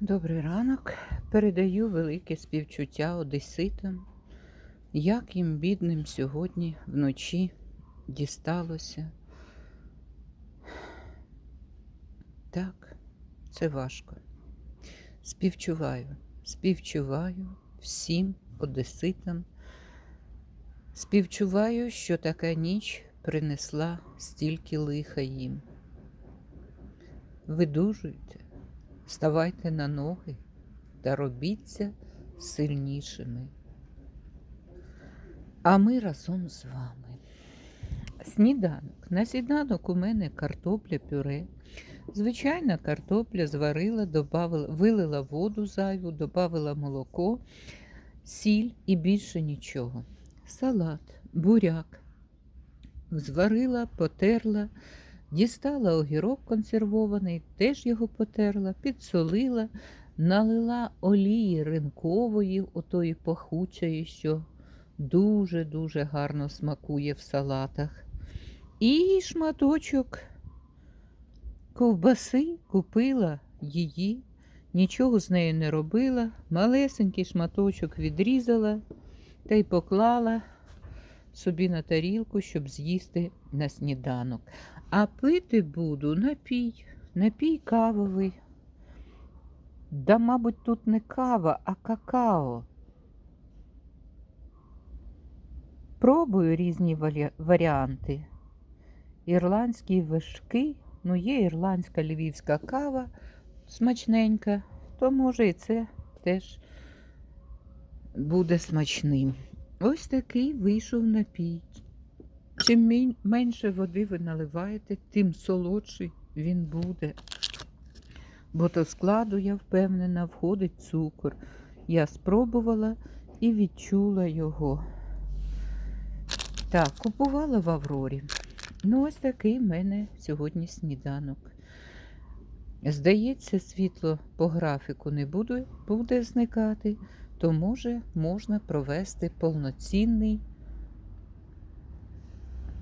Добрий ранок. Передаю велике співчуття одеситам, як їм бідним сьогодні вночі дісталося. Так, це важко. Співчуваю, співчуваю всім одеситам. Співчуваю, що така ніч принесла стільки лиха їм. Видужуйте, ставайте на ноги та робіться сильнішими. А ми разом з вами. Сніданок. На сніданок у мене картопля пюре. Звичайна картопля зварила, добавила, вилила воду зайву, додавила молоко, сіль і більше нічого. Салат, буряк. Зварила, потерла, дістала огірок консервований, теж його потерла, підсолила, налила олії ринкової, отої пахучої, що дуже-дуже гарно смакує в салатах. І шматочок ковбаси купила її, нічого з нею не робила, малесенький шматочок відрізала та й поклала собі на тарілку, щоб з'їсти на сніданок. А пити буду напій, напій кавовий. Да, мабуть, тут не кава, а какао. Пробую різні варі- варіанти. Ірландські вишки, ну є ірландська львівська кава смачненька, то може і це теж буде смачним. Ось такий вийшов напій. Чим менше води ви наливаєте, тим солодший він буде. Бо до складу, я впевнена, входить цукор. Я спробувала і відчула його. Так, купувала в Аврорі. Ну, ось такий в мене сьогодні сніданок. Здається, світло по графіку не буде, буде зникати, то може можна провести повноцінний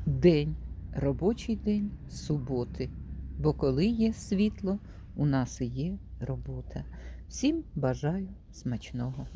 день, робочий день суботи. Бо коли є світло, у нас і є робота. Всім бажаю смачного.